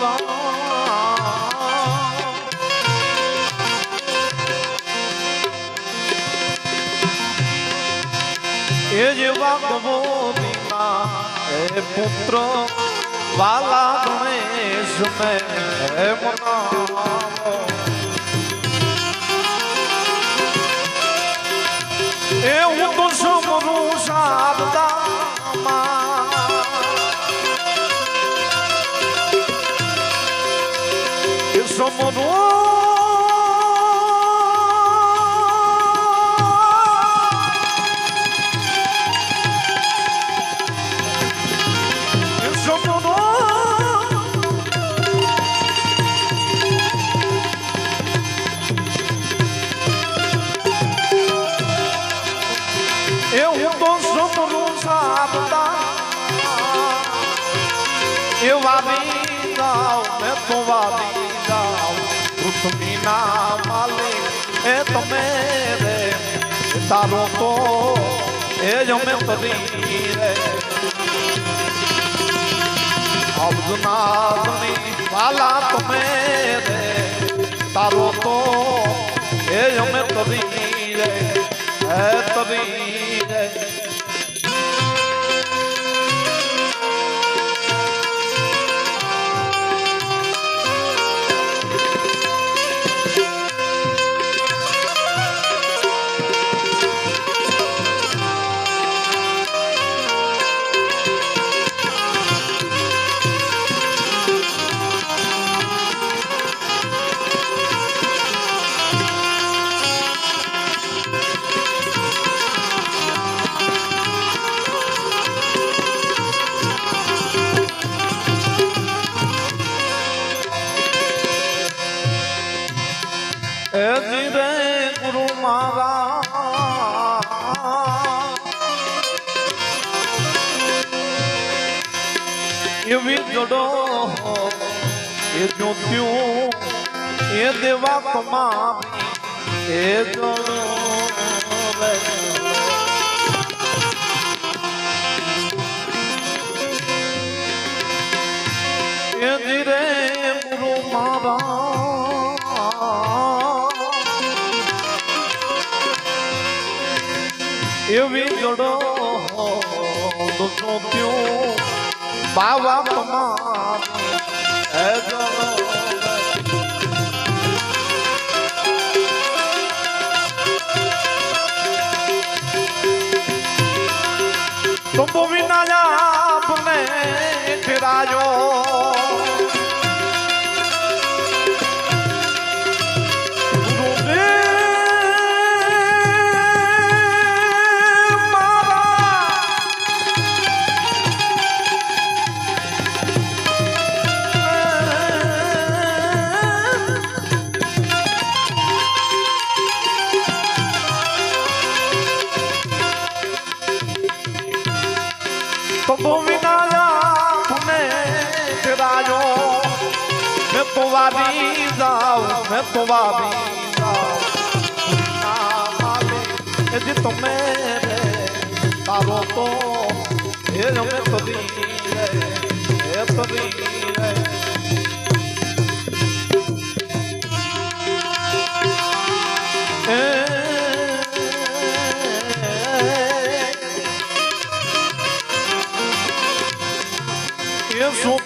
એ જેવા કબોદીના એ પુત્ર વાલા ગણેશ મેં હે મનાવો એ સમરું એ સમરું એ હું તો સમરું સાબદા એ વાવી જાઉં મેં તો વાવી જાઉં પૃથ્વીના માલી એ તમે રે તારો તો એ જ અમે તરી રે. અબજનાદની વાલા તમે રે, તારો તો એ જ અમે તરી રે, હે તરી એવી જડો એ જોત્યું એ દેવા તમારી એ જડો. એ જીરે ગુરુ મારા એવી જડો જોત્યું બાવા જડો તુમ વિના આપને ઠરાજો આપને ઠરાજો મેં તો એ જે તમે તારો તો એ અમે તરી રે એ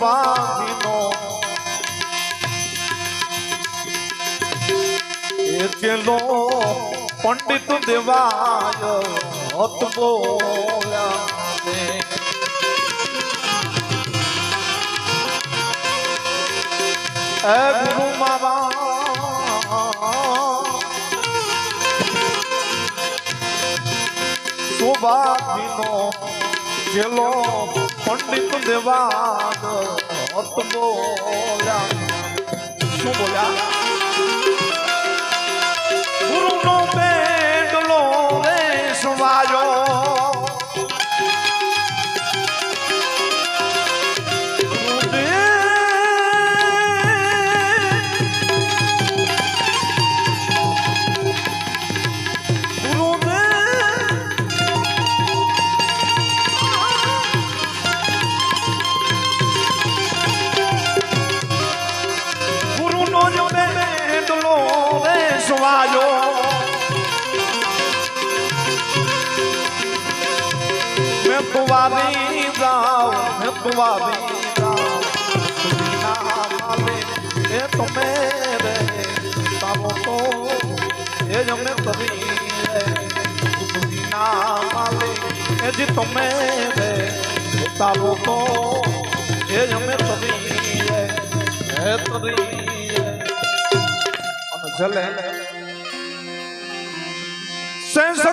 રે એ ચેલો પંડિત દેવાય હત બોલ્યા. એ ગુરુ મારા સુબાજીનો ચેલો પંડિત દેવાન હત બોલ્યા શું બોલ્યા વારી જાઓ તું વારી જાઓ એ તમે રે તારો તો એ જ અમે તરી રે સુધીના માલે એ જ તમે રે તારો તો એ જ અમે તરી રે હે તરી અને સેન્સ